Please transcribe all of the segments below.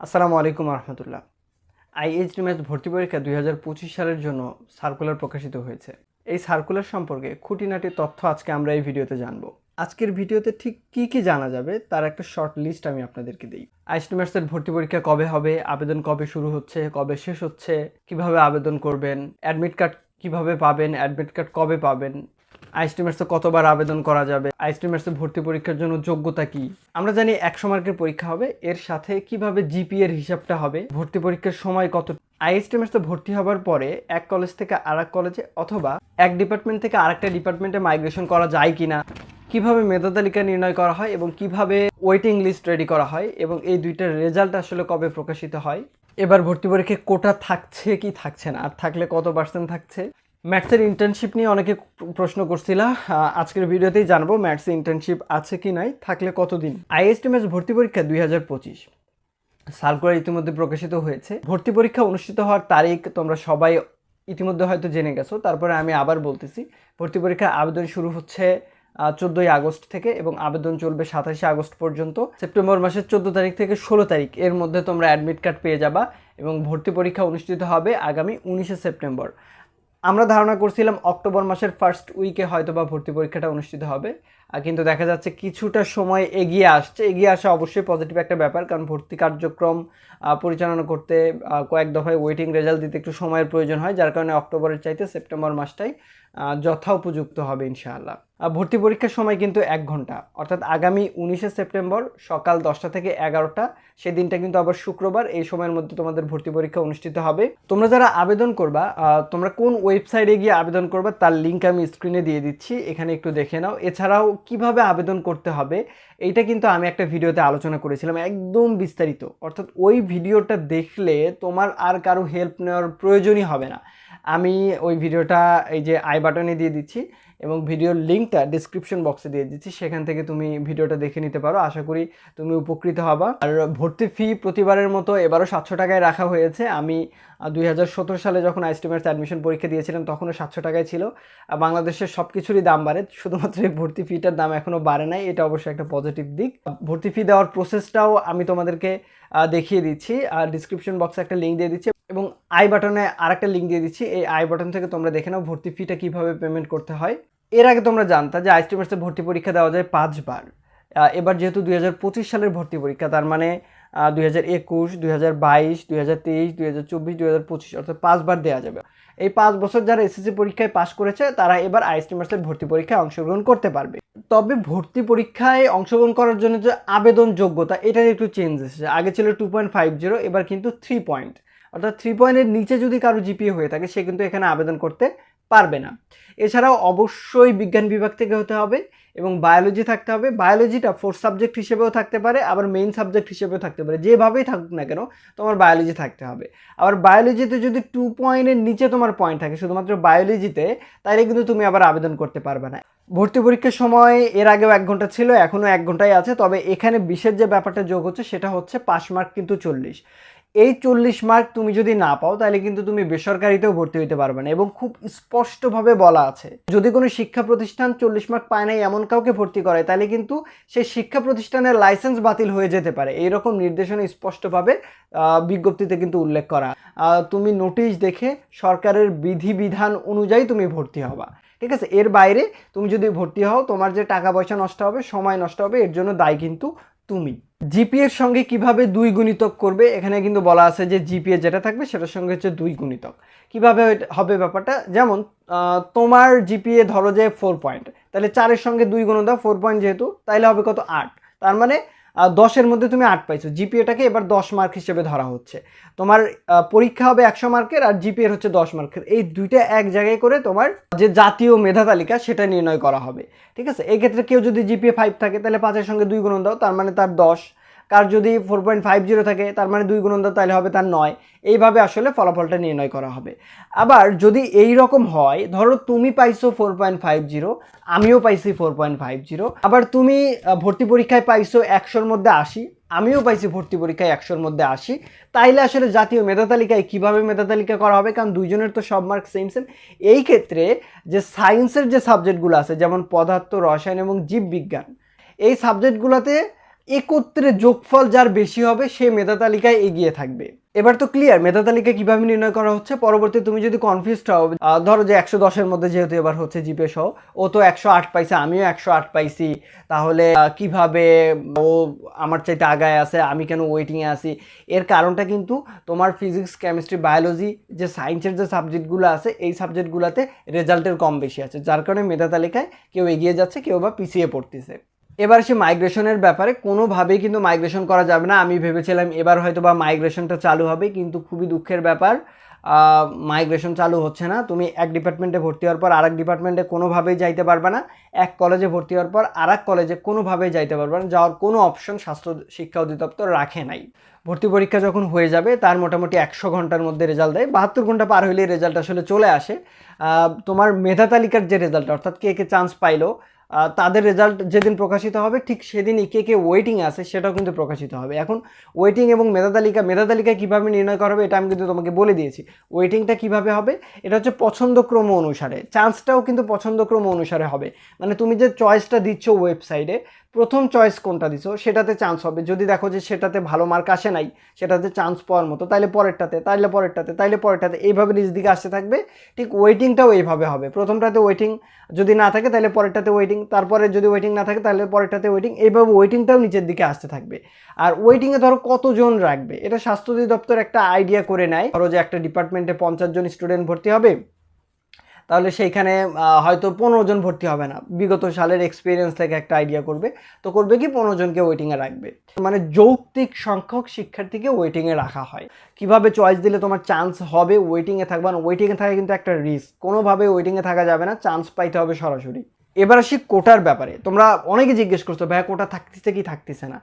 আসসালামু আলাইকুম রহমতুল্লাহ আইএইচডিএমএস ভর্তি পরীক্ষা দুই হাজার পঁচিশ সালের জন্য সার্কুলার প্রকাশিত হয়েছে। এই সার্কুলার সম্পর্কে খুঁটিনাটি তথ্য আজকে আমরা এই ভিডিওতে জানব। আজকের ভিডিওতে ঠিক কি কি জানা যাবে তার একটা শর্ট লিস্ট আমি আপনাদেরকে দিই। আইএসডিএমএসের ভর্তি পরীক্ষা কবে হবে, আবেদন কবে শুরু হচ্ছে, কবে শেষ হচ্ছে, কীভাবে আবেদন করবেন অ্যাডমিট কার্ড কীভাবে পাবেন অ্যাডমিট কার্ড কবে পাবেন আইএসটিমেটসে কতবার আবেদন করা যাবে? আইএসটিমেটসে ভর্তি পরীক্ষার জন্য যোগ্যতা কি? আমরা জানি একশো মার্কের পরীক্ষা হবে, এর সাথে কীভাবে জিপি এর হিসাবটা হবে, ভর্তি পরীক্ষার সময় কত? আইএসটিমেটসে ভর্তি হওয়ার পরে এক কলেজ থেকে আর কলেজে অথবা এক ডিপার্টমেন্ট থেকে আরেকটা ডিপার্টমেন্টে মাইগ্রেশন করা যায় কিনা? কীভাবে মেধা তালিকা নির্ণয় করা হয় এবং কীভাবে ওয়েটিং লিস্ট রেডি করা হয় এবং এই দুইটার রেজাল্ট আসলে কবে প্রকাশিত হয়? এবার ভর্তি পরীক্ষায় কোটা থাকছে কি থাকছে না? আর থাকলে কত পার্সেন্ট থাকছে? ম্যাথসের ইন্টার্নশিপ নিয়ে অনেকে প্রশ্ন করছিল আজকের ভিডিওতেই জানব ম্যাথসে ইন্টার্নশিপ আছে কি নাই, থাকলে কতদিন? আইএসটিএমএস ভর্তি পরীক্ষা দুই হাজার পঁচিশ। সার্কুলার ইতিমধ্যে প্রকাশিত হয়েছে। ভর্তি পরীক্ষা অনুষ্ঠিত হওয়ার তারিখ তোমরা সবাই ইতিমধ্যে হয়তো জেনে গেছো। তারপরে আমি আবার বলতেছি, ভর্তি পরীক্ষা আবেদন শুরু হচ্ছে চোদ্দোই আগস্ট থেকে এবং আবেদন চলবে সাতাশে আগস্ট পর্যন্ত। সেপ্টেম্বর মাসের চোদ্দ তারিখ থেকে ষোলো তারিখ এর মধ্যে তোমরা অ্যাডমিট কার্ড পেয়ে যাবা এবং ভর্তি পরীক্ষা অনুষ্ঠিত হবে আগামী উনিশে সেপ্টেম্বর। আমরা ধারণা করছিলাম অক্টোবর মাসের ফার্স্ট উইকে হয়তোবা ভর্তি পরীক্ষাটা অনুষ্ঠিত হবে। কিন্তু দেখা যাচ্ছে কিছুটা সময় এগিয়ে আসছে। এগিয়ে আসা অবশ্যই পজিটিভ একটা ব্যাপার, কারণ ভর্তি কার্যক্রম পরিচালনা করতে কয়েক দফায় ওয়েটিং রেজাল্ট দিতে একটু সময়ের প্রয়োজন হয়, যার কারণে অক্টোবরের চাইতে সেপ্টেম্বর মাসটাই যথা উপযুক্ত হবে ইনশাআল্লাহ। ভর্তি পরীক্ষার সময় কিন্তু এক ঘণ্টা, অর্থাৎ আগামী উনিশে সেপ্টেম্বর সকাল দশটা থেকে এগারোটা, সেই দিনটা কিন্তু আবার শুক্রবার, এই সময়ের মধ্যে তোমাদের ভর্তি পরীক্ষা অনুষ্ঠিত হবে। তোমরা যারা আবেদন করবা তোমরা কোন ওয়েবসাইটে গিয়ে আবেদন করবা, তার লিঙ্ক আমি স্ক্রিনে দিয়ে দিচ্ছি, এখানে একটু দেখে নাও। এছাড়াও কীভাবে আবেদন করতে হবে এটা কিন্তু আমি একটা ভিডিওতে আলোচনা করেছিলাম একদম বিস্তারিত। অর্থাৎ ওই ভিডিওটা দেখলে তোমার আর কারও হেল্প নেওয়ার প্রয়োজনই হবে না। আমি ওই ভিডিওটা এই যে আই বাটনে দিয়ে দিচ্ছি এবং ভিডিওর লিঙ্কটা ডিসক্রিপশন বক্সে দিয়ে দিচ্ছি। সেখান থেকে তুমি ভিডিওটা দেখে নিতে পারো। আশা করি তুমি উপকৃত হবা। আর ভর্তি ফি প্রতিবারের মতো এবারও সাতশো টাকায় রাখা হয়েছে। আমি দুই হাজার সতেরো সালে যখন আইস্টিমেটস অ্যাডমিশন পরীক্ষা দিয়েছিলাম, তখনও সাতশো টাকায় ছিল। আর বাংলাদেশের সব কিছুরই দাম বাড়ে। শুধুমাত্র এই ভর্তি ফিটার দাম এখনও বাড়ে নাই। এটা অবশ্যই একটা পজিটিভ দিক। ভর্তি ফি দেওয়ার প্রসেসটাও আমি তোমাদেরকে দেখিয়ে দিচ্ছি। আর ডিসক্রিপশন বক্সে একটা লিঙ্ক দিয়ে দিচ্ছি। এবং আই বাটনে আরেকটা লিঙ্ক দিয়ে দিচ্ছি। এই আই বাটন থেকে তোমরা দেখে নাও ভর্তি ফিটা কীভাবে পেমেন্ট করতে হয়। এর আগে তোমরা জানতা যে আইস্টিমেটসে ভর্তি পরীক্ষা দেওয়া যায় পাঁচবার। এবার যেহেতু দুই হাজার পঁচিশ সালের ভর্তি পরীক্ষা, তার মানে দুই হাজার একুশ, দুই হাজার বাইশ, দুই হাজার তেইশ, দুই হাজার চব্বিশ হাজার পঁচিশ, অর্থাৎ পাঁচবার দেওয়া যাবে। এই পাঁচ বছর যারা এসএসসি পরীক্ষায় পাশ করেছে, তারা এবার আইস্টিমার্সের ভর্তি পরীক্ষায় অংশগ্রহণ করতে পারবে। তবে ভর্তি পরীক্ষায় অংশগ্রহণ করার জন্য যে আবেদন যোগ্যতা এটার একটু চেঞ্জ এসেছে। আগে ছিল টু পয়েন্ট ফাইভ জিরো এবার কিন্তু থ্রি পয়েন্ট অর্থাৎ থ্রি পয়েন্টের নিচে যদি কারও জিপিএ হয়ে থাকে, সে কিন্তু এখানে আবেদন করতে পারবে না। এছাড়াও অবশ্যই বিজ্ঞান বিভাগ থেকে হতে হবে এবং বায়োলজি থাকতে হবে। বায়োলজিটা ফোর্থ সাবজেক্ট হিসেবেও থাকতে পারে, আবার মেইন সাবজেক্ট হিসেবেও থাকতে পারে। যেভাবেই থাকুক না কেন, তোমার বায়োলজি থাকতে হবে। আবার বায়োলজিতে যদি টু পয়েন্টের নিচে তোমার পয়েন্ট থাকে, শুধুমাত্র বায়োলজিতে তাহলে কিন্তু তুমি আবার আবেদন করতে পারবে না। ভর্তি পরীক্ষার সময় এর আগেও এক ঘণ্টা ছিল, এখনও এক ঘন্টাই আছে, তবে এখানে বিশেষ যে ব্যাপারটা যোগ হচ্ছে, সেটা হচ্ছে পাস মার্ক কিন্তু চল্লিশ। এই চল্লিশ মার্ক তুমি যদি না পাও, তাহলে কিন্তু তুমি বেসরকারিতেও ভর্তি হইতে পারবে না। এবং খুব স্পষ্টভাবে বলা আছে, যদি কোনো শিক্ষা প্রতিষ্ঠান চল্লিশ মার্ক পায় নাই এমন কাউকে ভর্তি করে তাহলে কিন্তু সেই শিক্ষা প্রতিষ্ঠানের লাইসেন্স বাতিল হয়ে যেতে পারে। এইরকম নির্দেশনা স্পষ্টভাবে বিজ্ঞপ্তিতে কিন্তু উল্লেখ করা। তুমি নোটিশ দেখে সরকারের বিধিবিধান অনুযায়ী তুমি ভর্তি হবা। ঠিক আছে? এর বাইরে তুমি যদি ভর্তি হও, তোমার যে টাকা পয়সা নষ্ট হবে, সময় নষ্ট হবে, এর জন্য দায়ী কিন্তু তুমি। জিপি এর সঙ্গে কীভাবে দুই গুণিতক করবে, এখানে কিন্তু বলা আছে যে জিপিএ যেটা থাকবে সেটার সঙ্গে হচ্ছে দুই গুণিতক। কীভাবে হবে ব্যাপারটা? যেমন তোমার জিপিএ ধরো যে ফোর পয়েন্ট তাহলে চারের সঙ্গে দুই গুণ দাও ফোর পয়েন্ট যেহেতু, তাইলে হবে কত আট। তার মানে দশের মধ্যে তুমি আট পাইছো। জিপিএটাকে এবার দশ মার্ক হিসেবে ধরা হচ্ছে। তোমার পরীক্ষা হবে একশো মার্কের আর জিপিএর হচ্ছে দশ মার্কের এই দুইটা এক জায়গায় করে তোমার যে জাতীয় মেধা তালিকা সেটা নির্ণয় করা হবে। ঠিক আছে? এক্ষেত্রে কেউ যদি জিপিএ ফাইভ থাকে, তাহলে পাঁচের সঙ্গে দুই গুণ দাও, তার মানে তার দশ। কার যদি ফোর পয়েন্ট ফাইভ জিরো থাকে, তার মানে দুই গুণ দাও তাহলে হবে তার নয়। এইভাবে আসলে ফলাফলটা নির্ণয় করা হবে। আবার যদি এই রকম হয়, ধরো তুমি পাইছো ফোর পয়েন্ট ফাইভ জিরো আমিও পাইছি ফোর পয়েন্ট ফাইভ জিরো আবার তুমি ভর্তি পরীক্ষায় পাইছো একশোর মধ্যে আশি, আমিও পাইছি ভর্তি পরীক্ষায় একশোর মধ্যে আসি তাইলে আসলে জাতীয় মেধা তালিকায় কীভাবে মেধা তালিকা করা হবে? কারণ দুইজনের তো সব মার্ক সেম সেম এই ক্ষেত্রে যে সায়েন্সের যে সাবজেক্টগুলো আছে, যেমন পদার্থ, রসায়ন এবং জীববিজ্ঞান, এই সাবজেক্টগুলোতে একত্রে যোগফল যার বেশি হবে, সে মেধা তালিকায় এগিয়ে থাকবে। এবার তো ক্লিয়ার মেধা তালিকা কীভাবে নির্ণয় করা হচ্ছে? পরবর্তী তুমি যদি কনফিউজড হও ধরো যে একশো দশের মধ্যে যেহেতু এবার হচ্ছে জিপে সহ ও তো একশো আট পাইছে, আমিও একশো আট পাইছি। তাহলে কীভাবে ও আমার চাইতে আগায় আছে, আমি কেন ওয়েটিংয়ে আছি? এর কারণটা কিন্তু তোমার ফিজিক্স কেমিস্ট্রি বায়োলজি যে সায়েন্সের যে সাবজেক্টগুলো আছে, এই সাবজেক্টগুলোতে রেজাল্টের কম বেশি আছে, যার কারণে মেধা তালিকায় কেউ এগিয়ে যাচ্ছে, কেউ বা পিছিয়ে পড়তেছে। এবার সে মাইগ্রেশনের ব্যাপারে কোনোভাবেই কিন্তু মাইগ্রেশন করা যাবে না। আমি ভেবেছিলাম এবার হয়তো বা মাইগ্রেশনটা চালু হবে, কিন্তু খুবই দুঃখের ব্যাপার মাইগ্রেশন চালু হচ্ছে না। তুমি এক ডিপার্টমেন্টে ভর্তি হওয়ার পর আরেক ডিপার্টমেন্টে কোনোভাবেই যাইতে পারবে না। এক কলেজে ভর্তি হওয়ার পর আরেক কলেজে কোনোভাবেই যাইতে পারবে না। যাওয়ার কোনো অপশন স্বাস্থ্য, শিক্ষা অধিদপ্তর রাখে নাই। ভর্তি পরীক্ষা যখন হয়ে যাবে, তার মোটামুটি একশো ঘণ্টার মধ্যে রেজাল্ট দেয়। বাহাত্তর ঘণ্টা পার হইলে রেজাল্ট আসলে চলে আসে। তোমার মেধা তালিকার যে রেজাল্ট অর্থাৎ কে কে চান্স পাইলো তাদের রেজাল্ট যেদিন প্রকাশিত হবে, ঠিক সেদিনই কে কে ওয়েটিং আছে সেটাও কিন্তু প্রকাশিত হবে। এখন ওয়েটিং এবং মেধা তালিকা মেধা তালিকা কীভাবে নির্ণয় করা হবে এটা আমি কিন্তু তোমাকে বলে দিয়েছি। ওয়েটিংটা কীভাবে হবে? এটা হচ্ছে পছন্দক্রম অনুসারে। চান্সটাও কিন্তু পছন্দক্রম অনুসারে হবে। মানে তুমি যে চয়েসটা দিচ্ছ ওয়েবসাইটে প্রথম চয়েস কোনটা দিছো? সেটাতে চান্স হবে। যদি দেখো যে সেটাতে ভালো মার্ক আসে নাই, সেটাতে চান্স পাওয়ার মতো। তাইলে পরেরটাতে তাইলে পরেরটাতে তাইলে পরেরটাতে। এইভাবে নিজ দিকে আসতে থাকবে। ঠিক ওয়েটিংটাও এইভাবে হবে। প্রথমটাতে ওয়েটিং যদি না থাকে তাহলে পরেরটাতে ওয়েটিং তারপরে যদি ওয়েটিং না থাকে তাহলে পরেরটাতে ওয়েটিং এইভাবে ওয়েটিংটাও নিচের দিকে আসতে থাকবে। আর ওয়েটিংয়ে ধরো কতজন রাখবে? এটা স্বাস্থ্য অধিদপ্তর একটা আইডিয়া করে নেয়। ধরো যে একটা ডিপার্টমেন্টে পঞ্চাশ জন স্টুডেন্ট ভর্তি হবে। তাহলে সেইখানে হয়তো পনেরো জন ভর্তি হবে না। বিগত সালের এক্সপিরিয়েন্স থেকে একটা আইডিয়া করবে। তো করবে কি, পনেরো জনকে ওয়েটিংয়ে রাখবে। মানে যৌক্তিক সংখ্যক শিক্ষার্থীকে ওয়েটিংয়ে রাখা হয়। কীভাবে চয়েস দিলে তোমার চান্স হবে ওয়েটিংয়ে থাকবে না? ওয়েটিংয়ে থাকা কিন্তু একটা রিস্ক কোনোভাবে ওয়েটিংয়ে থাকা যাবে না চান্স পাইতে হবে সরাসরি। এবার আসি কোটার ব্যাপারে। তোমরা অনেকে জিজ্ঞেস করছ, ভাইয়া, কোটা থাকতেছে কি থাকতেছে না?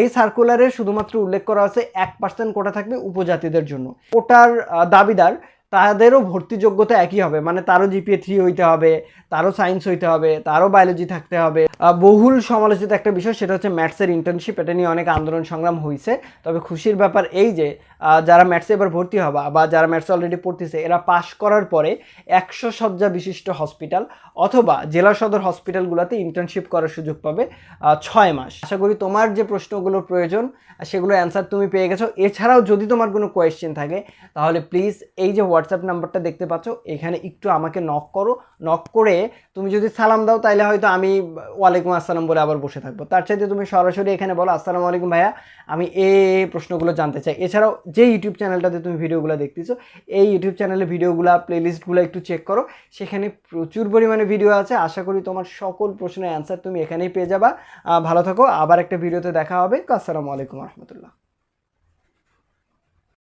এই সার্কুলারে শুধুমাত্র উল্লেখ করা আছে, এক পার্সেন্ট কোটা থাকবে উপজাতিদের জন্য। কোটার দাবিদার তাদেরও ভর্তি যোগ্যতা একই হবে। মানে তারও জিপিএ থ্রি হইতে হবে, তারও সায়েন্স হইতে হবে, তারও বায়োলজি থাকতে হবে। বহুল সমালোচিত একটা বিষয়, সেটা হচ্ছে ম্যাথসের ইন্টার্নশিপ এটা নিয়ে অনেক আন্দোলন সংগ্রাম হয়েছে তবে খুশির ব্যাপার এই যে যারা ম্যাথসে এবার ভর্তি হবা বা যারা ম্যাথস অলরেডি পড়তেছে, এরা পাশ করার পরে একশো শয্যা বিশিষ্ট হসপিটাল অথবা জেলা সদর হসপিটালগুলোতে ইন্টার্নশিপ করার সুযোগ পাবে ছয় মাস। আশা করি তোমার যে প্রশ্নগুলোর প্রয়োজন সেগুলো অ্যান্সার তুমি পেয়ে গেছো। এছাড়াও যদি তোমার কোনো কোয়েশ্চেন থাকে, তাহলে প্লিজ এই যে হোয়াটসঅ্যাপ নাম্বারটা দেখতে পাচ্ছ, এখানে একটু আমাকে নক করো। নক করে তুমি যদি সালাম দাও তাহলে হয়তো আমি ওয়ালাইকুম আসসালাম বলে আবার বসে থাকব। তার চাইতে তুমি সরাসরি এখানে বলো, আসসালামু আলাইকুম ভাইয়া, আমি এ প্রশ্নগুলো জানতে চাই। এছাড়াও যে ইউটিউব চ্যানেলটাতে তুমি ভিডিওগুলো দেখতেছো, এই ইউটিউব চ্যানেলে ভিডিওগুলো প্লেলিস্টগুলো একটু চেক করো। সেখানে প্রচুর পরিমাণে ভিডিও আছে। আশা করি তোমার সকল প্রশ্নের অ্যান্সার তুমি এখানেই পেয়ে যাবা। ভালো থাকো। আবার একটা ভিডিওতে দেখা হবে। আসসালামু আলাইকুম রহমতুল্লাহ।